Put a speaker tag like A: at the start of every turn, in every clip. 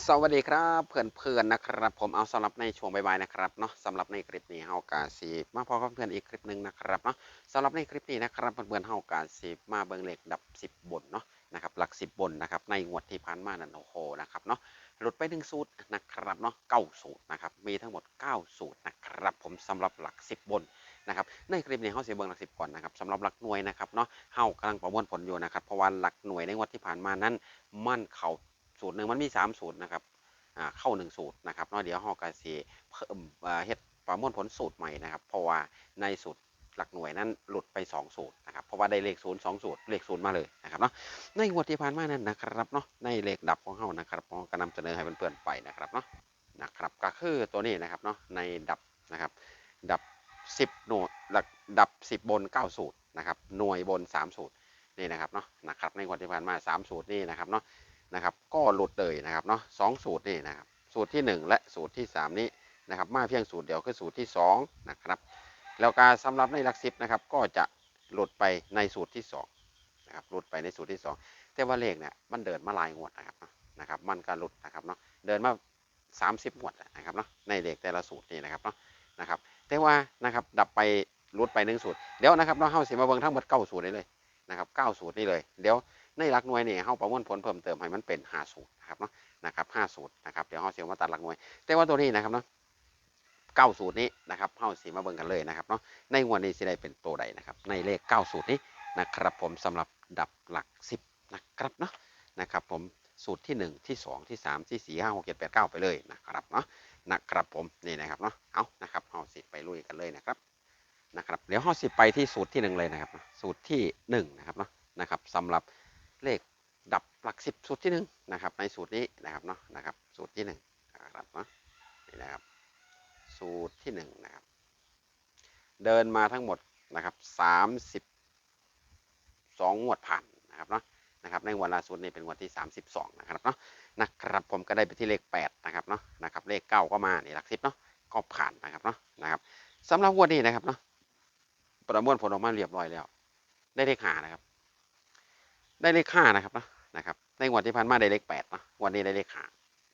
A: สวัสดีครับเพื่อนๆนะครับ ผมเอาสำหรับในช่วงบ่ายๆนะครับเนาะสำหรับในคลิปนี้เฮากาสีมาพอกับเพื่อนอีกคลิปหนึ่งนะครับเนาะสำหรับในคลิปนี้นะครับเพื่อนๆเฮากาสีมาเบิ่งเลขดับ 10 บนเนาะนะครับหลัก 10 บนนะครับในงวดที่ผ่านมานั่นโอ้โหนะครับเนาะหลุดไปหนึ่งสูตรนะครับเนาะเก้าสูตรนะครับมีทั้งหมด 9 สูตรนะครับผมสำหรับหลัก 10 บนนะครับในคลิปนี้เฮาสิเบิ่งหลัก10ก่อนนะครับสำหรับหลักหน่วยนะครับเนาะเฮากำลังประมวลผลอยู่นะครับเพราะว่าหลักหน่วยในงวดที่ผ่านมานั้นมันเข้า สูตรหนึ่งมันมีสามสูตรนะครับเข้าหนึ่งสูตรนะครับเนาะเดี๋ยวเฮาก็สิเพิ่มเฮ็ดประมวลผลสูตรใหม่นะครับเพราะว่าในสูตรหลักหน่วยนั้นหลุดไป 2 สูตรนะครับเพราะว่าได้เลขศูนย์สองสูตรเลขศูนย์มาเลยนะครับเนาะในงวดที่ผ่านมานั้นนะครับเนาะในเลขดับของเฮานะครับก็นำเสนอให้เพื่อนๆไปนะครับเนาะนะครับก็คือตัวนี้นะครับเนาะในดับนะครับดับ 10 หน่วยหลักดับ 10 บน 9 สูตรนะครับหน่วยบน 3 สูตรนี่นะครับเนาะนะครับในงวดที่ผ่านมา 3 สูตรนี่นะครับเนาะ นะครับก็หลุดเลยนะครับเนาะสองสูตรนี่นะครับสูตรที่ 1 และสูตรที่ 3 นี้นะครับมาเพียงสูตรเดียวคือสูตรที่2นะครับแล้วการสำหรับในหลักสิบนะครับก็จะหลุดไปในสูตรที่2นะครับหลุดไปในสูตรที่ 2 แต่ว่าเลขเนี่ยมันเดินมาลายงวดนะครับนะครับมันก็หลุดนะครับเนาะเดินมา 30งวดนะครับเนาะในเลขแต่ละสูตรนี่นะครับเนาะนะครับแต่ว่านะครับดับไปหลุดไปหนึ่งสูตรเดี๋ยวนะครับเราเข้าสิมาเบิ่งทั้งหมดเก้าสูตรได้เลยนะครับเก้าสูตรนี่เลยเดี๋ยว ในหลักหน่วยเนี่ยเขาประมวลผลเพิ่มเติมให้มันเป็นห้าสูตรนะครับเนาะนะครับห้าสูตรนะครับเดี๋ยวเขาเสียมาตัดหลักหน่วย แต่ว่าตัวนี้นะครับเนาะเก้าสูตรนี้นะครับเข้าสีมาเบิ่งกันเลยนะครับเนาะในงวดนี้สิได้เป็นตัวใดนะครับ ในเลขเก้าสูตรนี้นะครับผมสำหรับดับหลักสิบนะครับเนาะนะครับผมสูตรที่หนึ่งที่สองที่สามที่สี่ห้าหกเจ็ดแปดเก้าไปเลยนะครับเนาะนะครับผมนี่นะครับเนาะเอานะครับเขาสิไปลุยกันเลยนะครับนะครับเดี๋ยวเขาสิไปที่สูตรที่หนึ่งเลยนะครับ สูตรที่หนึ่งนะครับเนาะนะครับสำหรับ เลขดับหลักสิบสูตรที่หนึ่งนะครับในสูตรนี้นะครับเนาะนะครับสูตรที่หนึ่งนะครับเนาะนี่นะครับสูตรที่หนึ่งนะครับเดินมาทั้งหมดนะครับสามสิบสองงวดผ่านนะครับเนาะนะครับในวันลาสุดนี่เป็นวันที่ 32 นะครับเนาะนะครับผมก็ได้ไปที่เลข 8 นะครับเนาะนะครับเลข 9 ก็มานี่หลักสิบเนาะก็ผ่านนะครับเนาะนะครับสำหรับงวดนี้นะครับเนาะประมวลผลออกมาเรียบร้อยแล้ว ได้เลขหานะครับ ได้เลขห้านะครับเนาะนะครับในงวดที่ผ่านมาได้เลขแปดเนาะวันนี้ได้เลขห้า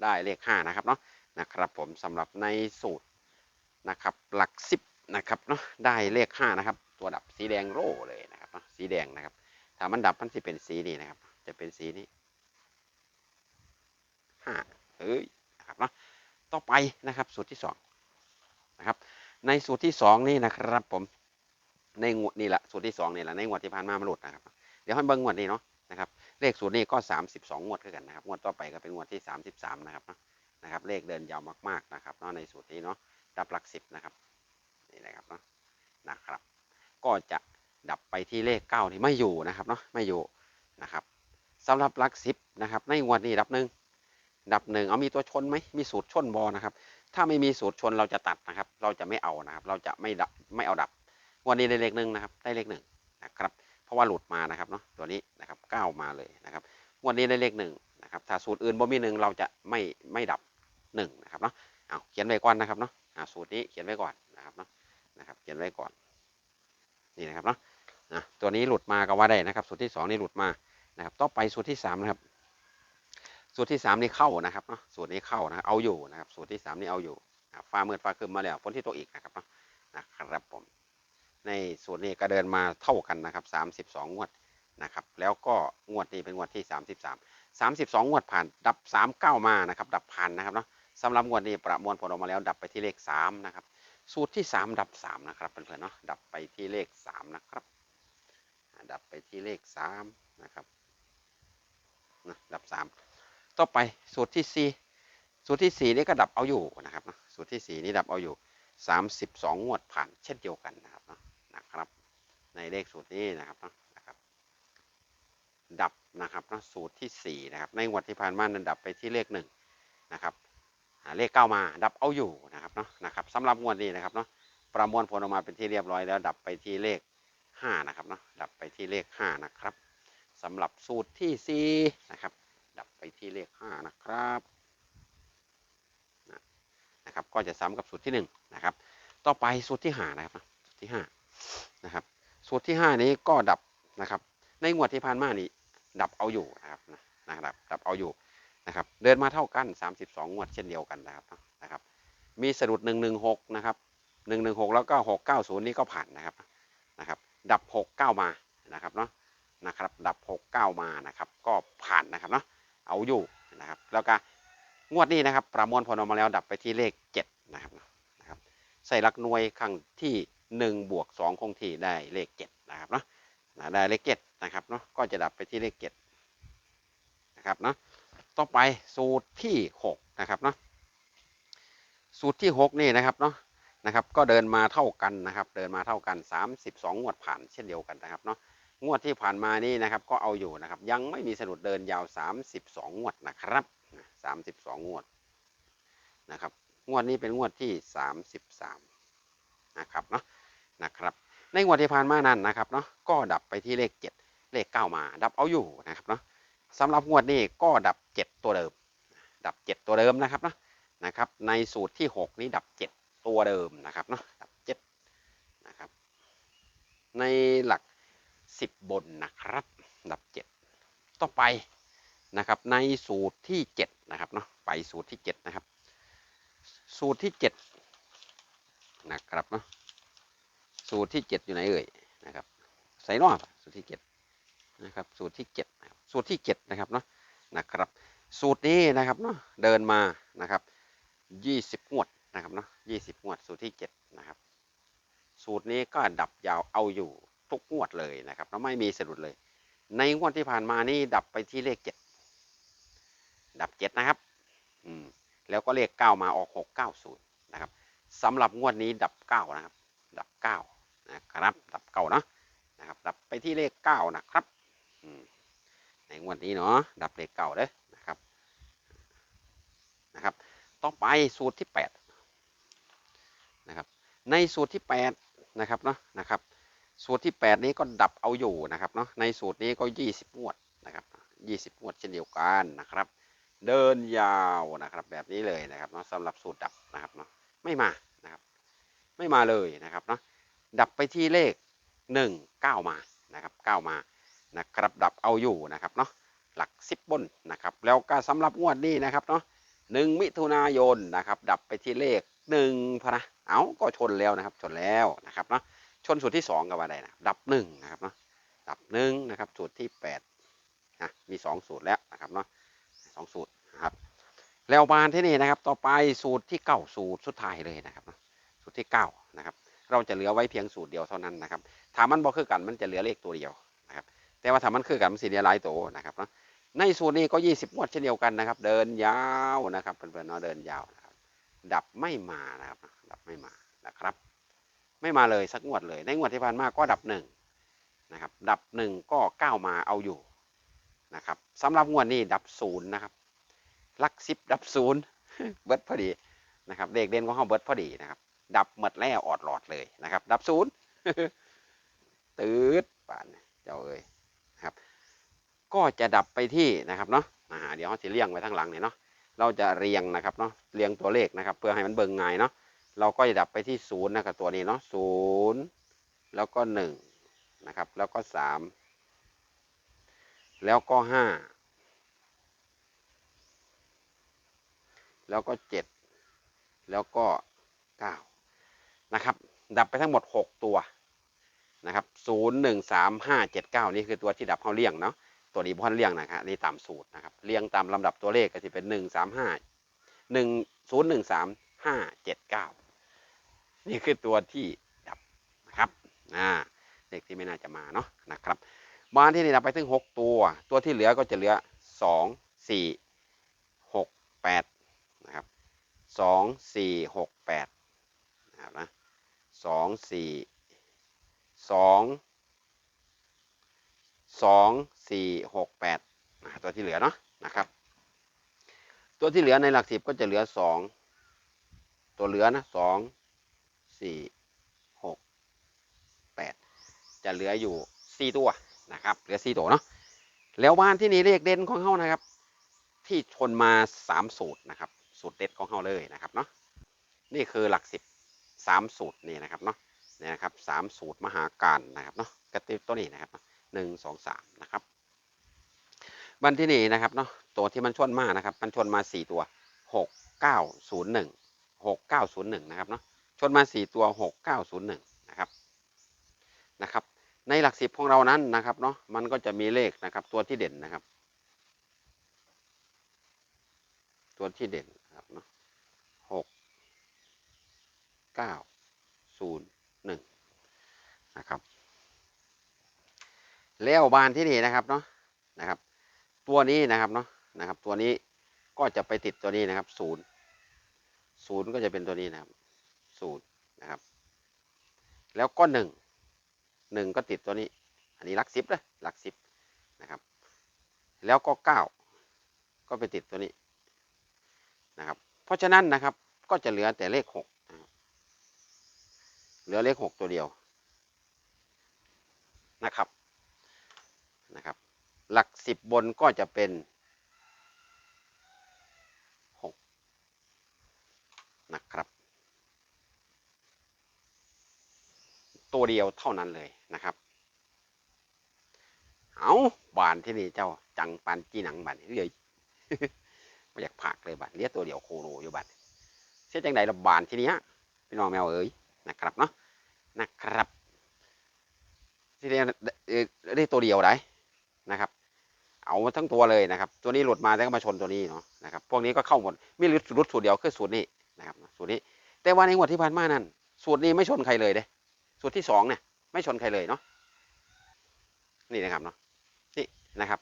A: ได้เลขห้านะครับเนาะนะครับผมสำหรับในสูตรนะครับหลักสิบนะครับเนาะได้เลขห้านะครับ ตัวดับสีแดงโร่เลยนะครับเนาะสีแดงนะครับถ้ามันดับมันจะเป็นสีนี้นะครับ จะเป็นสีนี้ห้าเอ้ยนะครับเนาะต่อไปนะครับสูตรที่สองนะครับในสูตรที่สองนี่นะครับผมในงวดนี่แหละสูตรที่สองนี่แหละในงวดที่ผ่านมามันหลุดนะครับ เดี๋ยวให้เบิ่งงวดนี้เนาะ นะครับเลขสูตรนี้ก็ 32 งวดคือกันนะครับงวดต่อไปก็เป็นงวดที่ 33 นะครับนะครับเลขเดินยาวมากๆนะครับเนาะในสูตรนี้เนาะดับหลักสิบนะครับนี่นะครับเนาะนะครับก็จะดับไปที่เลข 9 ที่ไม่อยู่นะครับเนาะไม่อยู่นะครับสำหรับหลักสิบนะครับในงวดนี้ดับหนึ่งดับหนึ่งเอามีตัวชนไหมมีสูตรชนบอนะครับถ้าไม่มีสูตรชนเราจะตัดนะครับ เราจะไม่เอานะครับ เราจะไม่ดับไม่เอาดับงวันนี้ได้เลขหนึ่งนะครับ ได้เลขหนึ่งนะครับ เพราะว่าหลุดมานะครับเนาะตัวนี้นะครับก้าวมาเลยนะครับงวันนี้ได้เลขหนึ่งนะครับถ้าสูตรอื่นบ่มีหนึ่งเราจะไม่ไม่ดับหนึ่งนะครับเนาะเอาเขียนไว้ก่อนนะครับเนาะอ่าสูตรนี้เขียนไว้ก่อนนะครับเนาะนะครับเขียนไว้ก่อนนี่นะครับเนาะนะตัวนี้หลุดมาก็ว่าได้นะครับ สูตรที่สองนี่หลุดมานะครับต่อไปสูตรที่สามนะครับ สูตรที่สามนี่เข้านะครับเนาะสูตรนี้เข้านะเอาอยู่นะครับ สูตรที่สามนี่เอาอยู่ฟ้ามืดฟ้าครึมมาแล้วฝนที่ตกอีกนะครับเนาะนะครับผม ในส่วนนี้ก็เดินมาเท่ากันนะครับ 32 งวดนะครับ แล้วก็งวดนี้เป็นงวดที่ 33 32 งวดผ่านดับ 39 มานะครับ ดับผ่านนะครับเนาะสำหรับงวดนี้ประมวลผลออกมาแล้วดับไปที่เลข 3 นะครับ สูตรที่ 3 ดับ 3 นะครับเพื่อนๆเนาะดับไปที่เลข 3 นะครับ ดับไปที่เลข 3 นะครับนะดับ 3 ต่อไปสูตรที่ 4 สูตรที่ 4 นี่ก็ดับเอาอยู่นะครับเนาะสูตรที่ 4 นี่ดับเอาอยู่ 32 งวดผ่านเช่นเดียวกันนะครับเนาะ นะครับ ในเลขสูตรนี้นะครับเนาะนะครับ ดับนะครับเนาะสูตรที่4นะครับในงวดที่ผ่านมานั้นดับไปที่เลข1นะครับหาเลข9มาดับเอาอยู่นะครับเนาะนะครับสำหรับงวดนี้นะครับเนาะประมวลผลออกมาเป็นที่เรียบร้อยแล้ว ดับไปที่เลข5นะครับเนาะดับไปที่เลข5นะครับสำหรับสูตรที่4นะครับดับไปที่เลข5นะครับนะครับ ก็จะซ้ำกับสูตรที่1นะครับ ต่อไปสูตรที่5นะครับสูตรที่5 นะครับ สูตรที่ 5 นี้ก็ดับนะครับ ในงวดที่ผ่านมานี่ดับเอาอยู่นะครับนะครับ ดับเอาอยู่นะครับ เดินมาเท่ากัน 32 งวดเช่นเดียวกันนะครับนะครับ มีสะดุด 116 นะครับ 116 แล้วก็ 690 นี่ก็ผ่านนะครับนะครับ ดับ 69 มานะครับเนาะนะครับ ดับ 69 มานะครับ ก็ผ่านนะครับเนาะเอาอยู่นะครับ แล้วก็งวดนี้นะครับ ประมวลผลออกมาแล้วดับไปที่เลข 7 นะครับนะครับใส่หลักหน่วยครั้งที่ 1บวก2คงที่ได้เลข7นะครับเนาะได้เลข7นะครับเนาะก็จะดับไปที่เลข7นะครับเนาะต่อไปสูตรที่6นะครับเนาะสูตรที่ 6 นี่นะครับเนาะนะครับก็เดินมาเท่ากันนะครับ เดินมาเท่ากัน 32 งวดผ่านเช่นเดียวกันนะครับเนาะงวดที่ผ่านมานี่นะครับก็เอาอยู่นะครับ ยังไม่มีสะดุดเดินยาว 32 งวดนะครับ 32 งวดนะครับงวดนี้เป็นงวดที่ 33 นะครับเนาะ นะครับ ในงวดที่ผ่านมานั้นนะครับเนาะก็ดับไปที่เลข 7 เลข 9 มา ดับเอาอยู่นะครับเนาะสำหรับงวดนี้ก็ดับ 7 ตัวเดิม ดับ 7 ตัวเดิมนะครับเนาะนะครับ ในสูตรที่ 6 นี้ดับ 7 ตัวเดิมนะครับเนาะดับ7นะครับในหลัก 10 บนนะครับ ดับ 7 ต่อไปนะครับในสูตรที่ 7 นะครับเนาะไปสูตรที่ 7 นะครับ สูตรที่ 7 นะครับเนาะ สูตรที่7อยู่ไหนเอ่ยนะครับใส่นอกสูตรที่7นะครับสูตรที่7นะครับสูตรที่7นะครับเนาะนะครับสูตรนี้นะครับเนาะเดินมานะครับ20งวดนะครับเนาะ20งวดสูตรที่7นะครับสูตรนี้ก็ดับยาวเอาอยู่ทุกงวดเลยนะครับแล้วไม่มีสะดุดเลย ในงวดที่ผ่านมานี่ดับไปที่เลข7ดับ7นะครับอืมแล้วก็เลข9มาออก690นย์นะครับสำหรับงวดนี้ดับ9นะครับดับ9 นะครับ ดับเก้าเนาะนะครับ ดับไปที่เลข9นะครับในงวดนี้เนาะดับเลขเก้าเลยนะครับนะครับ ต่อไปสูตรที่8นะครับ ในสูตรที่8นะครับเนาะนะครับสูตรที่ 8 นี้ก็ดับเอาอยู่นะครับเนาะในสูตรนี้ก็ 20งวดนะครับ 20งวดเช่นเดียวกันนะครับ เดินยาวนะครับแบบนี้เลยนะครับเนาะสำหรับสูตรดับนะครับเนาะไม่มานะครับ ไม่มาเลยนะครับเนาะ ดับไปที่เลข 1 9 มานะครับ9มานะครับดับเอาอยู่นะครับเนาะหลัก 10 บนนะครับแล้วก็สำหรับงวดนี้นะครับเนาะ1มิถุนายนนะครับดับไปที่เลข1พนะเอาก็ชนแล้วนะครับชนแล้วนะครับเนาะชนสูตรที่ 2 กับอะไรนะดับ1นะครับเนาะดับ1นะครับสูตรที่8นะมี 2 สูตรแล้วนะครับเนาะสองสูตรนะครับแล้วบานที่นี่นะครับต่อไปสูตรที่ 9 สูตรสุดท้ายเลยนะครับ สูตรที่9นะครับ เราจะเหลือไว้เพียงสูตรเดียวเท่านั้นนะครับถ้ามันบ่คือกันมันจะเหลือเลขตัวเดียวนะครับแต่ว่าถ้ามันคือกันมันสีเหลือหลายตัวนะครับเนาะในสูตรนี้ก็ 20งวดเช่นเดียวกันนะครับ เดินยาวนะครับเพื่อนๆเนาะเดินยาวนะครับดับไม่มานะครับดับไม่มานะครับ ไม่มาเลยสักงวดเลย ในงวดที่ผ่านมาก็ดับหนึ่งนะครับดับหนึ่งก็ก้าวมาเอาอยู่นะครับสำหรับงวดนี้ดับศูนย์นะครับลักซิบดับศูนย์เบิร์ดพอดีนะครับเลขเด่นของเขาเบิร์ดพอดีนะครับ ดับหมดแล้วออดหลอดเลยนะครับ ดับศูนย์ตืดป่านเจ้าเอ้ยนะครับ ก็จะดับไปที่นะครับเนาะเดี๋ยวเขาจะเรียงไว้ทั้งหลังเนี่ยเนาะเราจะเรียงนะครับเนาะเรียงตัวเลขนะครับ เพื่อให้มันเบิ่งง่ายเนาะเราก็จะดับไปที่ศูนย์นะครับตัวนี้เนาะศูนย์แล้วก็หนึ่งนะครับ แล้วก็สามแล้วก็ห้าแล้วก็เจ็ดแล้วก็เก้า นะครับ ดับไปทั้งหมดหกตัวนะครับศูนย์หนึ่งสามห้าเจ็ดเก้านี่คือตัวที่ดับเข้าเลี่ยงเนาะตัวนี้พ่อนเลี่ยงนะครับนี่ตามสูตรนะครับเรียงตามลำดับตัวเลขก็จะเป็นหนึ่งสามห้าหนึ่งศูนย์หนึ่งสามห้าเจ็ดเก้านี่คือตัวที่ดับนะครับอ่าเลขที่ไม่น่าจะมาเนาะนะครับมาที่นี่ดับไปถึง6ตัว ตัวที่เหลือก็จะเหลือ2 4 6 8นะครับ2 4 6 8นะครับนะ 2 4 2 2 4 6 8นะตัวที่เหลือเนาะนะครับ ตัวที่เหลือในหลักสิบก็จะเหลือ2ตัวเหลือนะ2สี่หกแปดจะเหลืออยู่สี่ตัวนะครับ เหลือสี่ตัวเนาะแล้วบ้านที่นี่เลขเด่นของเขานะครับ ที่ชนมาสามสูตรนะครับ สูตรเด็ดของเขาเลยนะครับเนาะนี่คือหลักสิบ สามสูตรนี่นะครับเนาะนี่นะครับสามสูตรมหาการนะครับเนาะกระติบตัวนี้นะครับหนึ่งสองสามนะครับบันที่นี่นะครับเนาะตัวที่มันชนมานะครับ มันชนมาสี่ตัวหกเก้าศูนย์หนึ่งหกเก้าศูนย์หนึ่งนะครับเนาะชนมาสี่ตัวหกเก้าศูนย์หนึ่งนะครับนะครับ ในหลักสิบของเรานั้นนะครับเนาะมันก็จะมีเลขนะครับตัวที่เด่นนะครับ ตัวที่เด่น 901นะครับแล้วบานที่นี่นะครับเนาะนะครับ ตัวนี้นะครับเนาะนะครับ ตัวนี้ก็จะไปติดตัวนี้นะครับศูนย์ศูนย์ก็จะเป็นตัวนี้นะครับศูนย์นะครับ แล้วก็หนึ่งหนึ่งก็ติดตัวนี้ อันนี้ลักซิปเลยลักซิปนะครับ แล้วก็เก้าก็ไปติดตัวนี้นะครับ เพราะฉะนั้นนะครับก็จะเหลือแต่เลขหก เหลือเลขหกตัวเดียวนะครับนะครับ หลักสิบบนก็จะเป็นหกนะครับ ตัวเดียวเท่านั้นเลยนะครับ เอาบานที่นี่เจ้าจังปันจีหนังบันเรื่อยไม่อยากผักเลยบันเลี้ยตัวเดียวโคโรอยู่บันเสียจังใดละบานที่นี้พี่น้องแมวเอ๋ย นะครับเนาะนะครับที่เรียกได้ตัวเดียวได้นะครับ เอาทั้งตัวเลยนะครับ ตัวนี้หลุดมาแล้วก็มาชนตัวนี้เนาะนะครับพวกนี้ก็เข้าหมดมีรุดรุดสูตรเดียวคือสูตรนี้นะครับสูตรนี้ แต่ว่าในงวดที่ผ่านมานั้นสูตรนี้ไม่ชนใครเลยเด้สูตรที่สองเนี่ยไม่ชนใครเลยเนาะนี่นะครับเนาะนี่นะครับ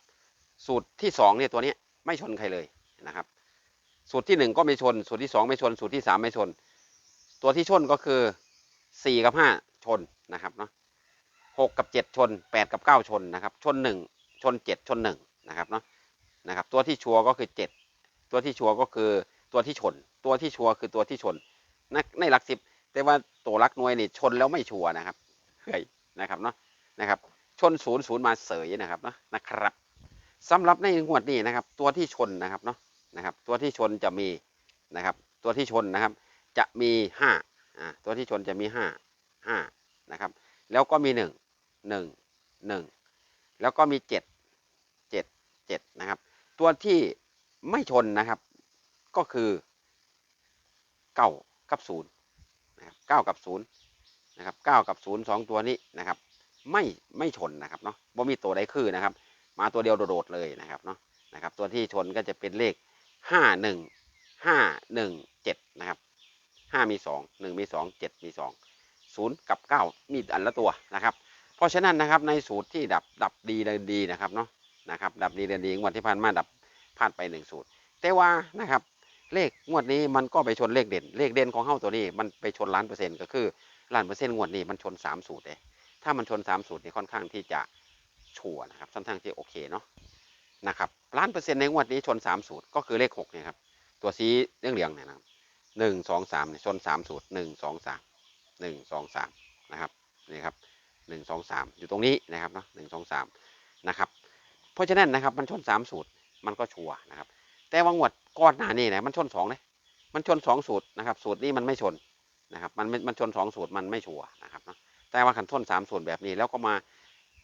A: สูตรที่สองเนี่ยตัวนี้ไม่ชนใครเลยนะครับ สูตรที่หนึ่งก็ไม่ชน สูตรที่สองไม่ชน สูตรที่สามไม่ชน ตัวที่ชนก็คือ สี่กับห้าชนนะครับเนาะหกกับเจ็ดชนแปดกับเก้าชนนะครับ ชนหนึ่งชนเจ็ดชนหนึ่งนะครับเนาะนะครับ ตัวที่ชัวร์ก็คือเจ็ดตัวที่ชัวร์ก็คือตัวที่ชน ตัวที่ชัวร์คือตัวที่ชนในในหลักสิบแต่ว่าตัวรักหน่วยนี่ชนแล้วไม่ชัวร์นะครับเฮ้ยนะครับเนาะนะครับ ชนศูนย์ศูนย์มาเสยนะครับเนาะนะครับสำหรับในงวดนี้นะครับ ตัวที่ชนนะครับเนาะนะครับ ตัวที่ชนจะมีนะครับ ตัวที่ชนนะครับ จะมีห้า อ่าตัวที่ชนจะมีห้าห้านะครับ แล้วก็มีหนึ่งหนึ่งหนึ่งแล้วก็มีเจ็ดเจ็ดเจ็ดนะครับ ตัวที่ไม่ชนนะครับ ก็คือเก้ากับศูนย์นะครับเก้ากับศูนย์นะครับเก้ากับศูนย์สองตัวนี้นะครับ ไม่ไม่ชนนะครับเนาะบ่มีตัวใดคือนะครับ มาตัวเดียวโดดๆเลยนะครับเนาะนะครับ ตัวที่ชนก็จะเป็นเลขห้าหนึ่งห้าหนึ่งเจ็ดนะครับ ห้ามีสองหนึ่งมีสองเจ็ดมีสองศูนย์กับเก้ามีอันละตัวนะครับ เพราะฉะนั้นนะครับในสูตรที่ดับดับดีเดินดีนะครับเนาะนะครับดับดีเดินดีงวดที่ผ่านมาดับพลาดไปหนึ่งสูตร แต่ว่านะครับเลขงวดนี้มันก็ไปชนเลขเด่น เลขเด่นของเฮ้าตัวนี้มันไปชนล้านเปอร์เซ็นต์ก็คือล้านเปอร์เซ็นต์งวดนี้มันชนสามสูตรเลยถ้ามันชนสามสูตรนี่ค่อนข้างที่จะชัวร์นะครับค่อนข้างที่โอเคเนาะนะครับล้านเปอร์เซ็นต์ในงวดนี้ชนสามสูตรก็คือเลขหกเนี่ยครับตัวสีเรื่องเหลืองๆเนี่ยนะครับ หนึ่งสองสามเนี่ยชนสามสูตรหนึ่งสองสามหนึ่งสองสามนะครับนี่ครับหนึ่งสองสามอยู่ตรงนี้นะครับเนาะหนึ่งสองสามนะครับ เพราะฉะนั้นนะครับมันชนสามสูตรมันก็ชัวนะครับ แต่ว่างวดก่อนหน้านี้นะมันชนสองเลยมันชนสองสูตรนะครับ สูตรนี้มันไม่ชนนะครับ มันมันชนสองสูตรมันไม่ชัวนะครับเนาะแต่ว่าขันชนสามสูตรแบบนี้แล้วก็มา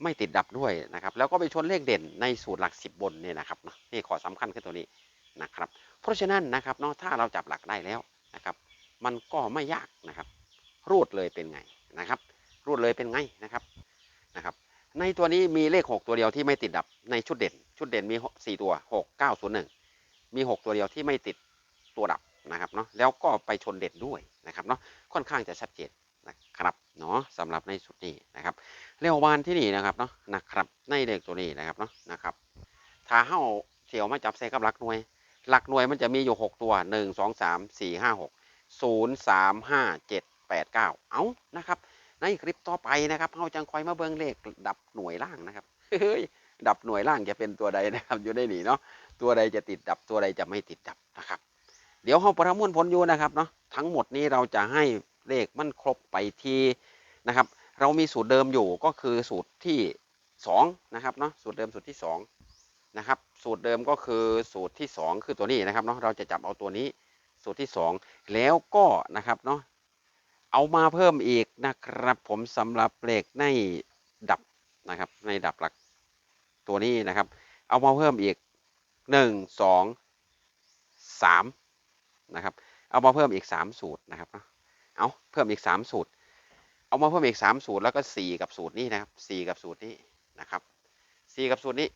A: ไม่ติดดับด้วยนะครับ แล้วก็ไปชนเลขเด่นในสูตรหลักสิบบนเนี่ยนะครับเนาะนี่ขอสำคัญคือตัวนี้นะครับ เพราะฉะนั้นนะครับเนาะถ้าเราจับหลักได้แล้ว นะครับ มันก็ไม่ยากนะครับ รูดเลยเป็นไงนะครับ รูดเลยเป็นไงนะครับนะครับ ในตัวนี้มีเลขหกตัวเดียวที่ไม่ติดดับในชุดเด่น ชุดเด่นมีสี่ตัวหกเก้าศูนย์หนึ่งมี 6 ตัวเดียวที่ไม่ติดตัวดับนะครับเนาะแล้วก็ไปชนเด่นด้วยนะครับเนาะค่อนข้างจะชัดเจนนะครับเนาะสำหรับในสุดนี้นะครับเรียววานที่นี่นะครับเนาะนะครับในเลขตัวนี้นะครับเนาะนะครับถ้าเฮาเสียวมาจับใส่กับหลักหน่วย หลักหน่วยมันจะมีอยู่ 6 ตัว 1 2 3 4 5 6 0 3 5 7 8 9 เอานะครับ ในคลิปต่อไปนะครับเฮาจังคอยมาเบิ่งเลขดับหน่วยล่างนะครับเฮ้ยดับหน่วยล่างจะเป็นตัวใดนะครับ อยู่ในนี่เนาะตัวใดจะติดดับตัวใดจะไม่ติดดับนะครับ เดี๋ยวเราประมวลผลอยู่นะครับเนาะทั้งหมดนี้เราจะให้เลขมันครบไปทีนะครับ เรามีสูตรเดิมอยู่ก็คือสูตรที่สองนะครับเนาะสูตรเดิมสูตรที่สอง นะครับ สูตรเดิมก็คือสูตรที่สองคือตัวนี้นะครับเนาะเราจะจับเอาตัวนี้สูตรที่สองแล้วก็นะครับเนาะเอามาเพิ่มอีกนะครับ ผมสำหรับเลขในดับนะครับ ในดับหลักตัวนี้นะครับ เอามาเพิ่มอีกหนึ่งสองสามนะครับเอามาเพิ่มอีกสามสูตรนะครับเนาะเอาเพิ่มอีกสามสูตร เอามาเพิ่มอีกสามสูตรแล้วก็สี่กับสูตรนี้นะครับสี่กับสูตรนี้นะครับสี่กับสูตรนี้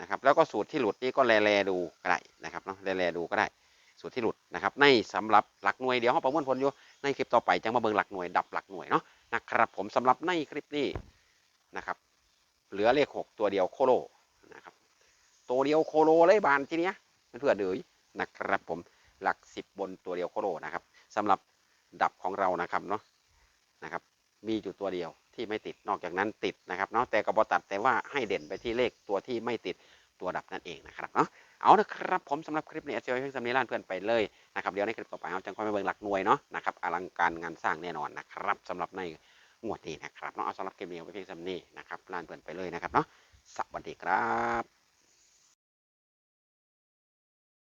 A: นะครับ แล้วก็สูตรที่หลุดนี้ก็แลแลดูก็ได้นะครับเนาะแลแลดูก็ได้ สูตรที่หลุดนะครับ ในสำหรับหลักหน่วยเดี๋ยวเราประมวลผลอยู่ในคลิปต่อไปจังมาเบิ่งหลักหน่วยดับหลักหน่วยเนาะนะครับ ผมสำหรับในคลิปนี้นะครับ เหลือเลขหกตัวเดียวโคโลนะครับตัวเดียวโคโลเลยบานทีเนี้ยเพื่อนๆเดยนะครับผมหลักสิบบนตัวเดียวโคโลนะครับสำหรับดับของเรานะครับเนาะนะครับ มีอยู่ตัวเดียว ที่ไม่ติดนอกจากนั้นติดนะครับเนาะแต่กระบอตัดแต่ว่าให้เด่นไปที่เลขตัวที่ไม่ติดตัวดับนั่นเองนะครับเนาะเอานะครับผมสำหรับคลิปนี้เอเซียเพียงสำนี้ล้านเพื่อนไปเลยนะครับเดี๋ยวในคลิปต่อไปเราจะค่อยมาเบิ่งหลักหน่วยเนาะนะครับอลังการงานสร้างแน่นอนนะครับสำหรับในงวดนี้นะครับเนาะเอาสำหรับคลิปนี้เอาไปเพียงสำนี้นะครับล้านเพื่อนไปเลยนะครับเนาะสวัสดีครับ